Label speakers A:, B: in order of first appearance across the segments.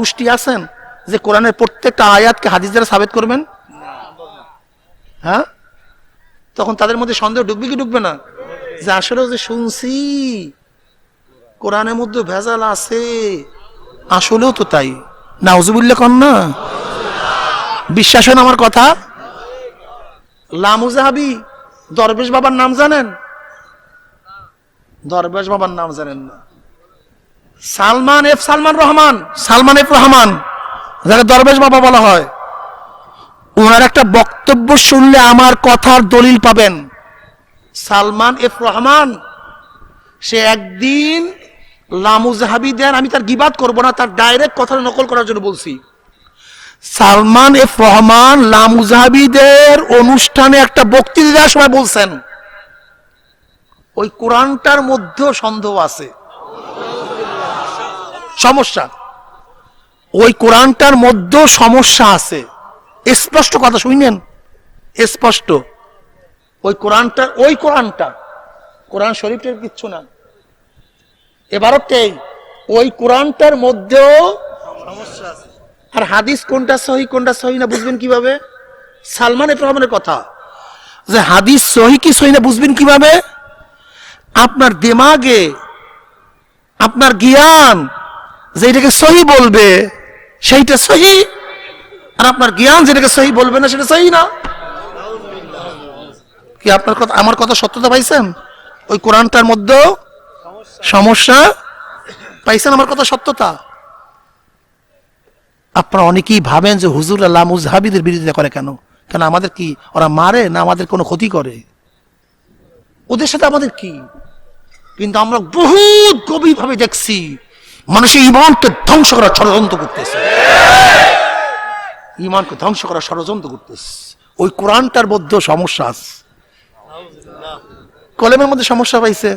A: গোষ্ঠী আছেন যে কোরআনের প্রত্যেকটা আয়াতকে হাদিস দ্বারা সাবেত করবেন? হ্যাঁ? তখন তাদের মধ্যে সন্দেহ ডুববে কি ঢুকবে না? যে আসলেও যে শুনছি, কোরআনের মধ্যে ভেজাল আছে, আসলেও তো তাই। নাউজুবিল্লা কন না? বিশ্বাস হয় আমার কথা? লামুজাহাবি, দরবেশ বাবার নাম জানেন? দরবেশ বাবার নাম জানেন না। সালমান এফ সালমান রহমান। সালমান এফ রহমান, যাকে দরবেশ বাবা বলা হয়। ওনার একটা বক্তব্য শুনলে আমার কথার দলিল পাবেন। সালমান এফ রহমান, সে একদিন লামুজাহাবি দেন, আমি তার গিবাদ করব না, তার ডাইরেক্ট কথা নকল করার জন্য বলছি। সালমান এফ রহমান লামুজাহাবিদের অনুষ্ঠানে একটা বক্তৃতা দেওয়ার সময় বলছেন, ওই কোরআনটার মধ্যেও সন্দেহ আছে। সমস্যা। ওই কোরআনটার মধ্যেও সমস্যা আছে। স্পষ্ট কথা শুনেন? স্পষ্ট। ওই কোরআনটা ওই কোরআনটা। কোরআন শরীফের কিচ্ছু না। এবারতেই ওই কোরআনটার মধ্যেও আর হাদিস কোনটা সহি কোনটা সহি না বুঝবেন কীভাবে? সালমান রহমানের কথা। যে হাদিস সহি কি সহি না বুঝবেন কীভাবে? আপনার দিমাগে আপনার জ্ঞান যেটাকে সহি বলবে, সেইটা সহি। আর আপনার জ্ঞান যেটাকে সহি বলবে না, সেটা সহি না। কি আপনার কথা, আমার কথা সত্যতা পাইছেন? ওই কোরআনটার মধ্যেও সমস্যা? পাইছেন আমার কথা সত্যতা? আপনারা অনেকেই ভাবেন যে হুজুর আল্লাহ মুজহাবিদের বিরোধিতা করে কেন? কেন আমাদের কি, ওরা মারে না আমাদের কোনো ক্ষতি করে? ওদের সাথে আমাদের কি? কিন্তু আমরা বহুত গভীরভাবে দেখছি মানুষের ইমানকে ধ্বংস করা ষড়যন্ত্র করতেছে। ইমানকে ধ্বংস করা ষড়যন্ত্র করতেছে। ওই কোরআনটার মধ্যে সমস্যা আছে। কলেমের মধ্যে সমস্যা পাইছে।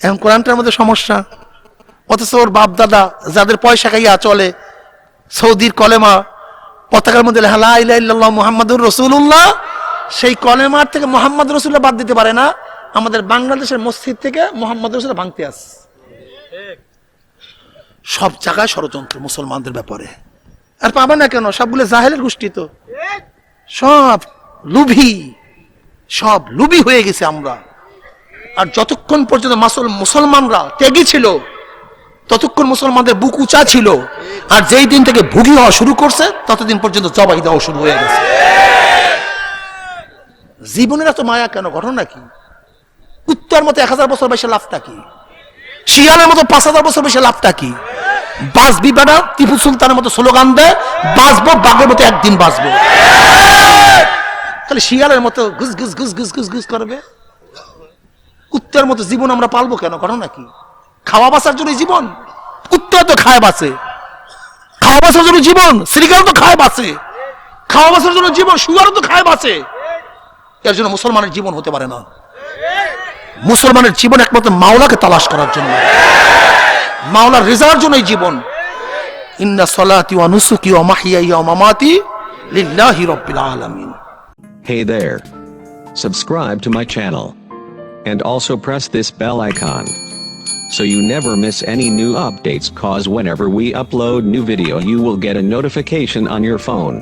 A: এখন কোরআনটার মধ্যে সমস্যা। অথচ ওর বাপ দাদা যাদের পয়সা খাইয়া চলে, সৌদির কলেমা, পতাকার মধ্যে ইল্লাল্লাহ মুহাম্মাদুর রাসূলুল্লাহ। সেই কলেমার থেকে মোহাম্মদ রসুল্লাহ বাদ দিতে পারে না। আমাদের বাংলাদেশের মসজিদ থেকে মোহাম্মদ রসুল্লাহ ভাঙতে আস সব জায়গায় ষড়যন্ত্র মুসলমানদের ব্যাপারে। আর পাবে না কেন? সবগুলো জাহেলের গোষ্ঠী তো। সব লুভি, সব লুবি হয়ে গেছে আমরা। আর যতক্ষণ পর্যন্ত মাসল মুসলমানরা ত্যাগী ছিল, ততক্ষণ মুসলমানদের বুক উঁচা ছিল, আর যেই দিন থেকে ভুগি হওয়া শুরু করছে, ততদিন পর্যন্ত জবাই দেওয়া শুরু হয়ে গেছে। জীবনের এত মায়া কেন? ঘটনা কি? উত্তর মতো এক হাজার বছর বেশি লাভটা কি? শিয়ালের মতো পাঁচ হাজার বছর বেশি লাভটা কি? বাঁচবি বেটা, টিপু সুলতানের মতো স্লোগান দেয় বাঁচবো বাঘের মতো একদিন বাঁচবো তাহলে শিয়ালের মতো ঘুস ঘুস ঘুস ঘুস ঘুস ঘুস করবে? কুত্তার মতো জীবন আমরা পালবো কেন? ঘটনা কি? খাওয়া বাঁচার জন্য জীবন? কুত্তা তো খায় বাঁচে। খাওয়া বাঁচার জন্য জীবন? শ্রীকাল তো খায় বাঁচে। খাওয়া বাঁচার জন্য জীবন? সুগারও তো খায় বাঁচে। এর জন্য মুসলমানের জীবন হতে পারে না। মুসলমানের জীবন একমাত্র মাওলাকে তালাশ করার জন্য। মাওলার রেজার জন্যই জীবন ইন্না সলাতি ওয়া নুসুকি ওয়া মাহিয়াই ওয়া মামাতি লিল্লাহি রাব্বিল আলামিন
B: Hey there. Subscribe to my channel. And also press this bell icon. So you never miss any new updates cause whenever we upload new video you will get a notification on your phone.